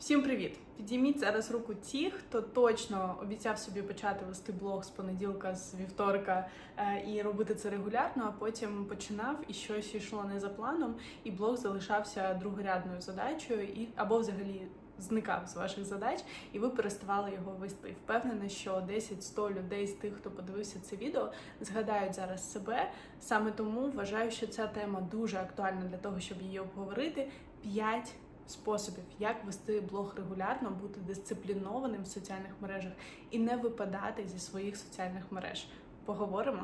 Всім привіт! Підійміть зараз руку ті, хто точно обіцяв собі почати вести блог з понеділка, з вівторка е, і робити це регулярно, а потім починав і щось йшло не за планом, і блог залишався другорядною задачею, і або взагалі зникав з ваших задач, і ви переставали його вести. Впевнена, що 10-100 людей з тих, хто подивився це відео, згадають зараз себе. Саме тому вважаю, що ця тема дуже актуальна для того, щоб її обговорити. 5 способів, як вести блог регулярно, бути дисциплінованим в соціальних мережах і не випадати зі своїх соціальних мереж. Поговоримо.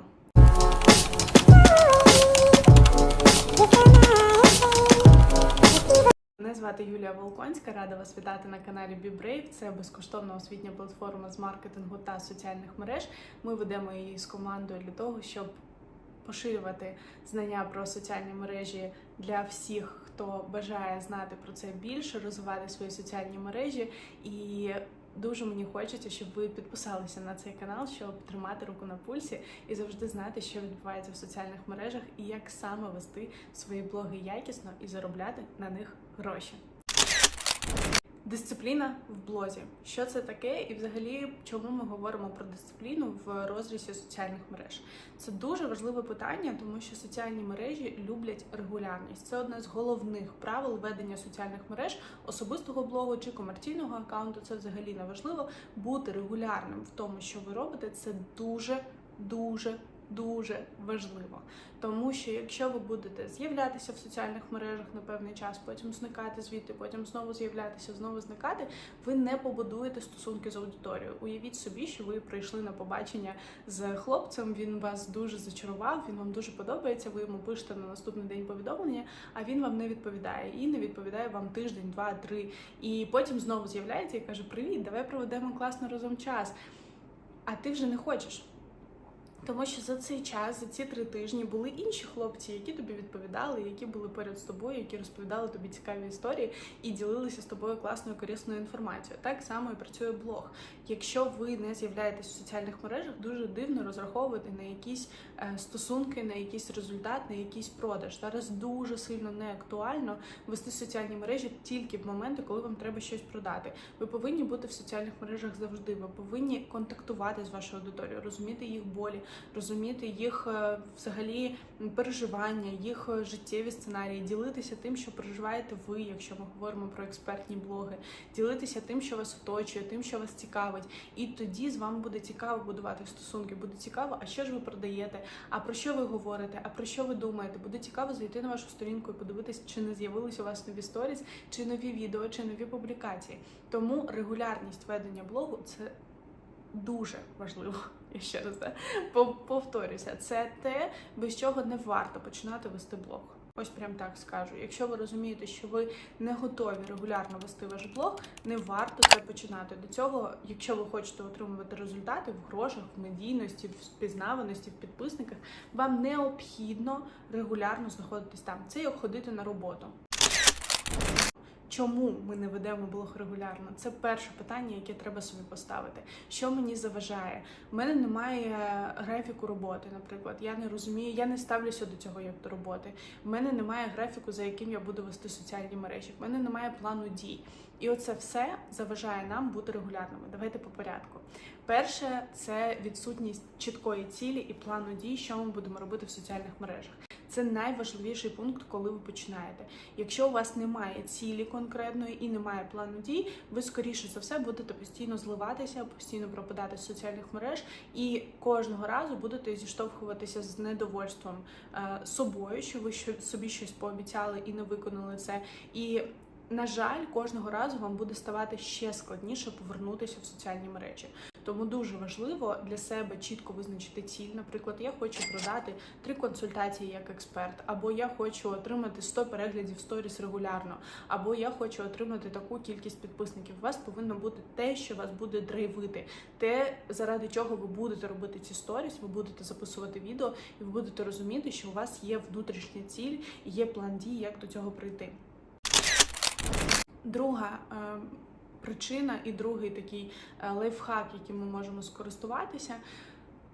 Мене звати Юлія Волконська, рада вас вітати на каналі BeBrave. Це безкоштовна освітня платформа з маркетингу та соціальних мереж. Ми ведемо її з командою для того, щоб поширювати знання про соціальні мережі для всіх, хто бажає знати про це більше, розвивати свої соціальні мережі. І дуже мені хочеться, щоб ви підписалися на цей канал, щоб тримати руку на пульсі і завжди знати, що відбувається в соціальних мережах і як саме вести свої блоги якісно і заробляти на них гроші. Дисципліна в блозі. Що це таке, і взагалі чому ми говоримо про дисципліну в розрізі соціальних мереж? Це дуже важливе питання, тому що соціальні мережі люблять регулярність. Це одне з головних правил ведення соціальних мереж, особистого блогу чи комерційного аккаунту. Це взагалі не важливо. Бути регулярним в тому, що ви робите, це дуже дуже. Дуже важливо, тому що якщо ви будете з'являтися в соціальних мережах на певний час, потім зникати звідти, потім знову з'являтися, знову зникати, ви не побудуєте стосунки з аудиторією. Уявіть собі, що ви прийшли на побачення з хлопцем. Він вас дуже зачарував, він вам дуже подобається. Ви йому пишете на наступний день повідомлення, а він вам не відповідає і не відповідає вам тиждень, два, три. І потім знову з'являється і каже: Привіт, давай проведемо класно разом час. А ти вже не хочеш. Тому що за цей час, за ці три тижні, були інші хлопці, які тобі відповідали, які були поряд з тобою, які розповідали тобі цікаві історії і ділилися з тобою класною корисною інформацією. Так само і працює блог. Якщо ви не з'являєтесь в соціальних мережах, дуже дивно розраховувати на якісь е, стосунки, на якийсь результат, на якийсь продаж. Зараз дуже сильно не актуально вести соціальні мережі тільки в моменти, коли вам треба щось продати. Ви повинні бути в соціальних мережах завжди. Ви повинні контактувати з вашою аудиторією, розуміти їх болі розуміти їх е, взагалі переживання, їх е, життєві сценарії, ділитися тим, що переживаєте ви, якщо ми говоримо про експертні блоги, ділитися тим, що вас оточує, тим, що вас цікавить, і тоді з вами буде цікаво будувати стосунки. Буде цікаво, а що ж ви продаєте, а про що ви говорите, а про що ви думаєте? Буде цікаво зайти на вашу сторінку і подивитися, чи не з'явилися у вас нові сторіс, чи нові відео, чи нові публікації. Тому регулярність ведення блогу це дуже важливо. Я ще раз да, повторюся, це те, без чого не варто починати вести блог. Ось прям так скажу. Якщо ви розумієте, що ви не готові регулярно вести ваш блог, не варто це починати. До цього, якщо ви хочете отримувати результати в грошах, в медійності, в спізнаваності, в підписниках, вам необхідно регулярно знаходитись там. Це як ходити на роботу. Чому ми не ведемо блог регулярно? Це перше питання, яке треба собі поставити. Що мені заважає? У мене немає графіку роботи, наприклад. Я не розумію, я не ставлюся до цього як до роботи. У мене немає графіку, за яким я буду вести соціальні мережі. У мене немає плану дій. І оце все заважає нам бути регулярними. Давайте по порядку. Перше це відсутність чіткої цілі і плану дій, що ми будемо робити в соціальних мережах. Це найважливіший пункт, коли ви починаєте. Якщо у вас немає цілі конкретної і немає плану дій, ви скоріше за все будете постійно зливатися, постійно пропадати з соціальних мереж, і кожного разу будете зіштовхуватися з недовольством е, собою, що ви собі щось пообіцяли і не виконали це. І на жаль, кожного разу вам буде ставати ще складніше повернутися в соціальні мережі. Тому дуже важливо для себе чітко визначити ціль. Наприклад, я хочу продати три консультації як експерт, або я хочу отримати 100 переглядів сторіс регулярно, або я хочу отримати таку кількість підписників. У вас повинно бути те, що вас буде драйвити, те, заради чого ви будете робити ці сторіс, ви будете записувати відео, і ви будете розуміти, що у вас є внутрішня ціль, і є план дій, як до цього прийти. Друга е, причина і другий такий лайфхак, яким ми можемо скористуватися,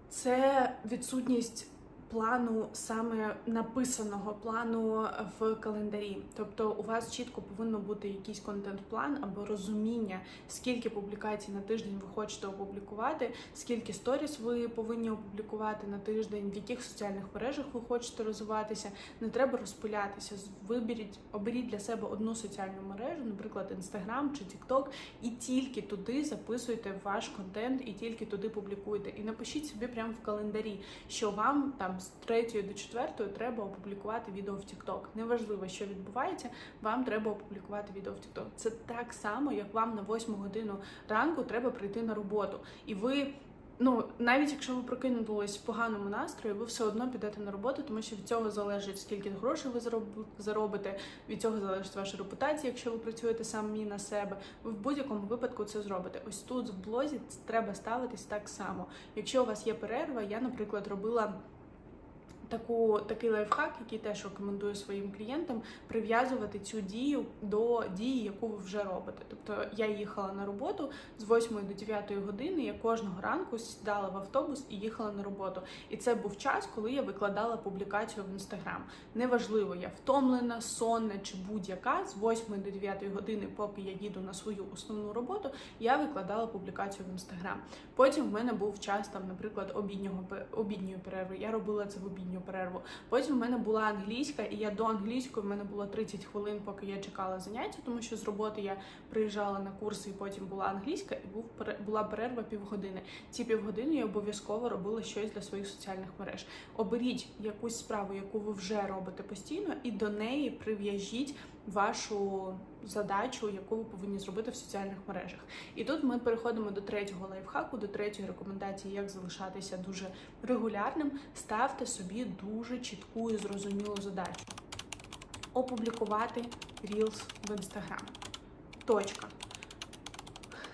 це відсутність плану саме написаного плану в календарі. Тобто у вас чітко повинно бути якийсь контент-план або розуміння, скільки публікацій на тиждень ви хочете опублікувати, скільки сторіс ви повинні опублікувати на тиждень, в яких соціальних мережах ви хочете розвиватися. Не треба розпилятися. Виберіть, оберіть для себе одну соціальну мережу, наприклад, Instagram чи TikTok, і тільки туди записуйте ваш контент, і тільки туди публікуйте. І напишіть собі прямо в календарі, що вам там з 3 до 4 треба опублікувати відео в TikTok. Неважливо, що відбувається, вам треба опублікувати відео в TikTok. Це так само, як вам на 8 годину ранку треба прийти на роботу. І ви. Ну, навіть якщо ви прокинулись в поганому настрої, ви все одно підете на роботу, тому що від цього залежить скільки грошей ви заробите, від цього залежить ваша репутація, якщо ви працюєте самі на себе. Ви в будь-якому випадку це зробите. Ось тут в блозі треба ставитись так само. Якщо у вас є перерва, я, наприклад, робила. Таку такий лайфхак, який теж рекомендую своїм клієнтам, прив'язувати цю дію до дії, яку ви вже робите. Тобто я їхала на роботу з 8 до 9 години. Я кожного ранку сідала в автобус і їхала на роботу. І це був час, коли я викладала публікацію в інстаграм. Неважливо, я втомлена, сонна чи будь-яка з 8 до 9 години, поки я їду на свою основну роботу, я викладала публікацію в інстаграм. Потім в мене був час там, наприклад, обіднього обідньої перерви. Я робила це в обідню перерву. Потім в мене була англійська, і я до англійської в мене було 30 хвилин, поки я чекала заняття, тому що з роботи я приїжджала на курси, і потім була англійська, і був була перерва півгодини. Ці півгодини я обов'язково робила щось для своїх соціальних мереж. Оберіть якусь справу, яку ви вже робите постійно, і до неї прив'яжіть вашу задачу, яку ви повинні зробити в соціальних мережах. І тут ми переходимо до третього лайфхаку, до третьої рекомендації, як залишатися дуже регулярним. Ставте собі дуже чітку і зрозумілу задачу. Опублікувати Reels в Instagram. Точка.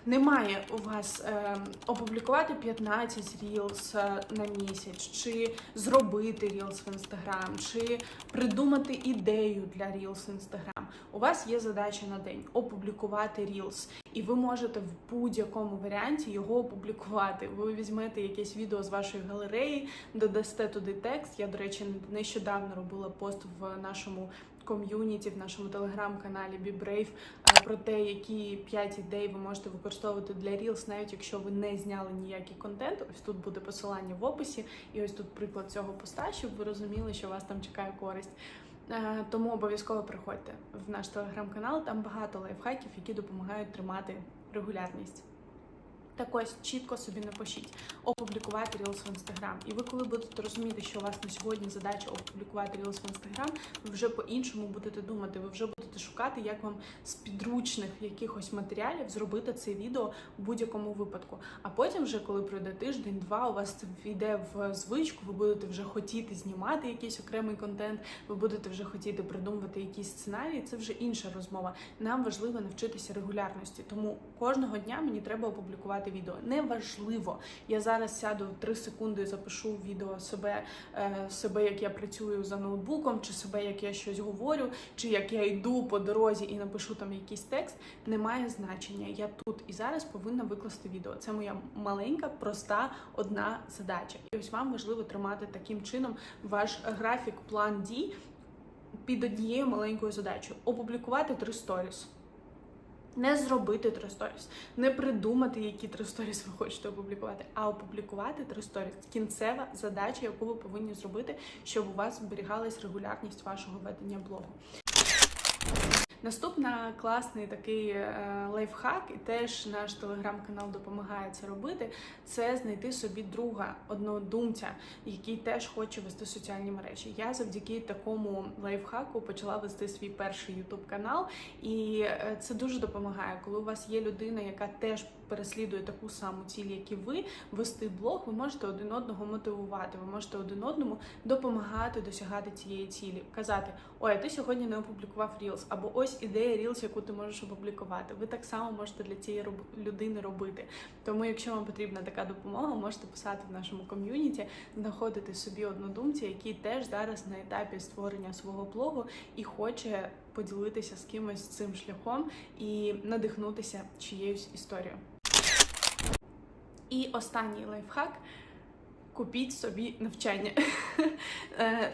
Немає у вас е, опублікувати 15 Reels е, на місяць, чи зробити рілс в інстаграм, чи придумати ідею для рілс в інстаграм. У вас є задача на день опублікувати Reels. І ви можете в будь-якому варіанті його опублікувати. Ви візьмете якесь відео з вашої галереї, додасте туди текст. Я, до речі, нещодавно робила пост в нашому ком'юніті, в нашому телеграм-каналі Be Brave про те, які 5 ідей ви можете використовувати для Reels, навіть якщо ви не зняли ніякий контент. Ось тут буде посилання в описі, і ось тут приклад цього поста, щоб ви розуміли, що вас там чекає користь. Тому обов'язково приходьте в наш телеграм-канал. Там багато лайфхаків, які допомагають тримати регулярність. Так ось чітко собі напишіть, опублікувати Reels в Instagram. І ви, коли будете розуміти, що у вас на сьогодні задача опублікувати Reels в Instagram, ви вже по-іншому будете думати, ви вже будете шукати, як вам з підручних якихось матеріалів зробити це відео в будь-якому випадку. А потім, вже коли пройде тиждень-два, у вас це війде в звичку, ви будете вже хотіти знімати якийсь окремий контент, ви будете вже хотіти придумувати якісь сценарії. Це вже інша розмова. Нам важливо навчитися регулярності, тому кожного дня мені треба опублікувати відео. Неважливо. Я зараз сяду 3 секунди і запишу відео себе, е, себе, як я працюю за ноутбуком, чи себе, як я щось говорю, чи як я йду по дорозі і напишу там якийсь текст. Немає значення. Я тут і зараз повинна викласти відео. Це моя маленька, проста одна задача. І ось вам важливо тримати таким чином ваш графік, план дій під однією маленькою задачею опублікувати три сторіс. Не зробити три сторіс, не придумати, які три сторіс ви хочете опублікувати, а опублікувати три сторіс. Кінцева задача, яку ви повинні зробити, щоб у вас зберігалась регулярність вашого ведення блогу. Наступна класний такий е, лайфхак, і теж наш телеграм-канал допомагає це робити. Це знайти собі друга однодумця, який теж хоче вести соціальні мережі. Я завдяки такому лайфхаку почала вести свій перший ютуб канал, і е, це дуже допомагає, коли у вас є людина, яка теж переслідує таку саму ціль, як і ви, вести блог, ви можете один одного мотивувати, ви можете один одному допомагати досягати цієї цілі. Казати, ой, а ти сьогодні не опублікував Reels, або ось ідея Reels, яку ти можеш опублікувати. Ви так само можете для цієї людини робити. Тому, якщо вам потрібна така допомога, можете писати в нашому ком'юніті, знаходити собі однодумця, який теж зараз на етапі створення свого блогу і хоче поділитися з кимось цим шляхом і надихнутися чиєюсь історією. І останній лайфхак. купіть собі навчання. Е,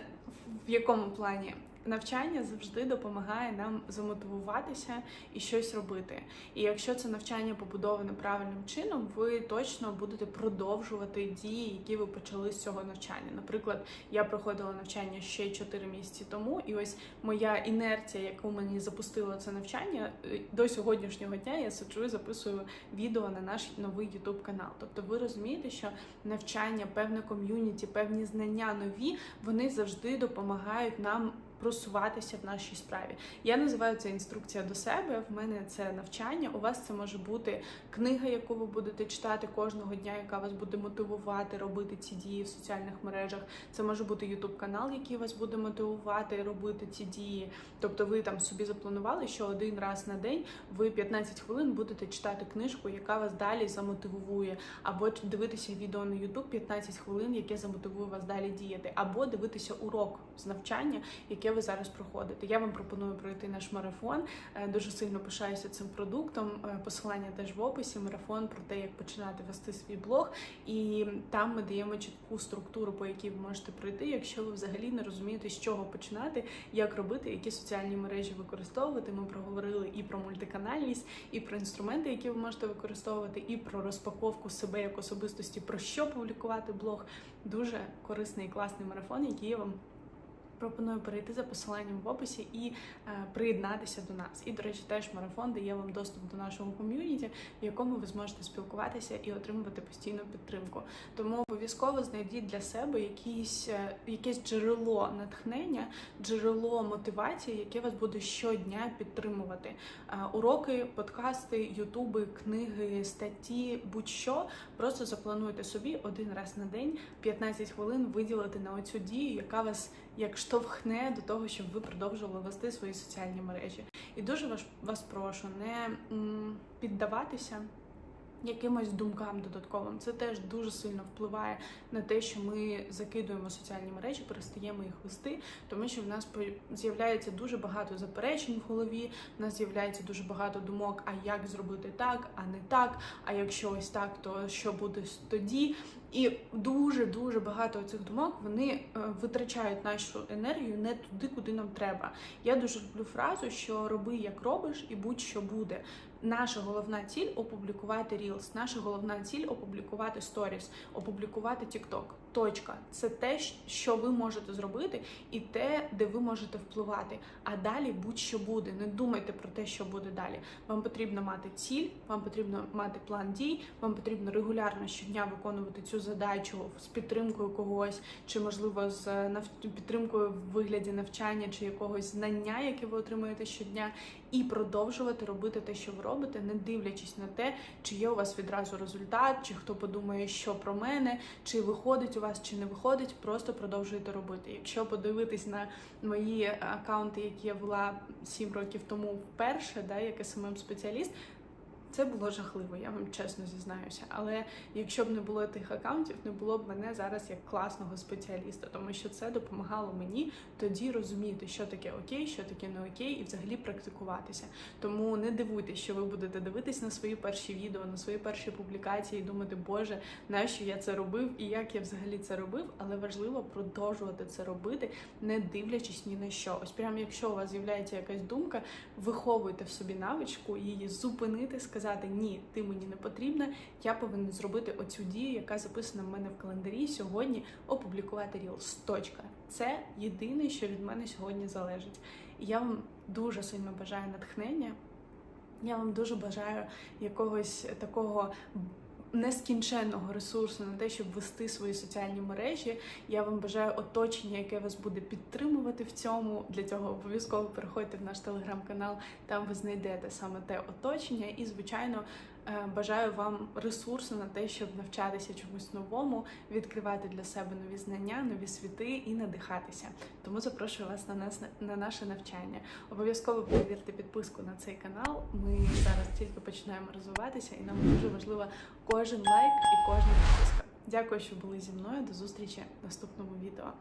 В якому плані? Навчання завжди допомагає нам замотивуватися і щось робити. І якщо це навчання побудоване правильним чином, ви точно будете продовжувати дії, які ви почали з цього навчання. Наприклад, я проходила навчання ще 4 місяці тому, і ось моя інерція, яку мені запустило це навчання, е, до сьогоднішнього дня я сиджу і записую відео на наш новий YouTube канал. Тобто, ви розумієте, що навчання, певне ком'юніті, певні знання нові, вони завжди допомагають нам просуватися в нашій справі. Я називаю це інструкція до себе. В мене це навчання. У вас це може бути книга, яку ви будете читати кожного дня, яка вас буде мотивувати робити ці дії в соціальних мережах. Це може бути youtube канал, який вас буде мотивувати робити ці дії. Тобто, ви там собі запланували, що один раз на день ви 15 хвилин будете читати книжку, яка вас далі замотивує, або дивитися відео на YouTube 15 хвилин, яке замотивує вас далі діяти, або дивитися урок з навчання, яке ви зараз проходите. Я вам пропоную пройти наш марафон. Е, Дуже сильно пишаюся цим продуктом. Е, Посилання теж в описі. Марафон про те, як починати вести свій блог. І там ми даємо чітку структуру, по якій ви можете пройти, якщо ви взагалі не розумієте, з чого починати, як робити, які соціальні мережі використовувати. Ми проговорили і про мультиканальність, і про інструменти, які ви можете використовувати, і про розпаковку себе як особистості, про що публікувати блог. Дуже корисний і класний марафон, який я вам пропоную перейти за посиланням в описі і е, приєднатися до нас. І, до речі, теж марафон дає вам доступ до нашого ком'юніті, в якому ви зможете спілкуватися і отримувати постійну підтримку. Тому обов'язково знайдіть для себе якісь, е, якесь джерело натхнення, джерело мотивації, яке вас буде щодня підтримувати. Е, уроки, подкасти, ютуби, книги, статті, будь-що. Просто заплануйте собі один раз на день 15 хвилин виділити на оцю дію, яка вас як штовхне до того, щоб ви продовжували вести свої соціальні мережі. І дуже вас, вас прошу не піддаватися якимось думкам додатковим. Це теж дуже сильно впливає на те, що ми закидуємо соціальні мережі, перестаємо їх вести, тому що в нас з'являється дуже багато заперечень в голові. В нас з'являється дуже багато думок, а як зробити так, а не так. А якщо ось так, то що буде тоді? І дуже дуже багато цих думок вони е, витрачають нашу енергію не туди, куди нам треба. Я дуже люблю фразу, що роби як робиш, і будь-що буде. Наша головна ціль опублікувати Reels, наша головна ціль опублікувати Stories, опублікувати TikTok. Точка. Це те, що ви можете зробити, і те, де ви можете впливати. А далі будь-що буде. Не думайте про те, що буде далі. Вам потрібно мати ціль, вам потрібно мати план дій, вам потрібно регулярно щодня виконувати цю задачу з підтримкою когось, чи можливо з підтримкою в вигляді навчання чи якогось знання, яке ви отримуєте щодня, і продовжувати робити те, що ви робите, не дивлячись на те, чи є у вас відразу результат, чи хто подумає, що про мене, чи виходить у вас, чи не виходить. Просто продовжуйте робити. Якщо подивитись на мої аккаунти, які я вела 7 років тому вперше, да, як СММ спеціаліст. Це було жахливо, я вам чесно зізнаюся. Але якщо б не було тих акаунтів, не було б мене зараз як класного спеціаліста, тому що це допомагало мені тоді розуміти, що таке окей, що таке не окей, і взагалі практикуватися. Тому не дивуйтесь, що ви будете дивитись на свої перші відео, на свої перші публікації, і думати, Боже, нащо я це робив і як я взагалі це робив. Але важливо продовжувати це робити, не дивлячись ні на що. Ось прямо якщо у вас з'являється якась думка, виховуйте в собі навичку її зупинити, сказати ні, ти мені не потрібна. Я повинен зробити оцю дію, яка записана в мене в календарі сьогодні. Опублікувати Reels. Точка. Це єдине, що від мене сьогодні залежить. Я вам дуже сильно бажаю натхнення. Я вам дуже бажаю якогось такого нескінченного ресурсу на те, щоб вести свої соціальні мережі. Я вам бажаю оточення, яке вас буде підтримувати в цьому. Для цього обов'язково переходьте в наш телеграм-канал, там ви знайдете саме те оточення. І, звичайно, бажаю вам ресурсу на те, щоб навчатися чомусь новому, відкривати для себе нові знання, нові світи і надихатися. Тому запрошую вас на нас на наше навчання. Обов'язково перевірте підписку на цей канал. Ми зараз тільки починаємо розвиватися, і нам дуже важливо кожен лайк і кожна підписка. Дякую, що були зі мною. До зустрічі в наступному відео.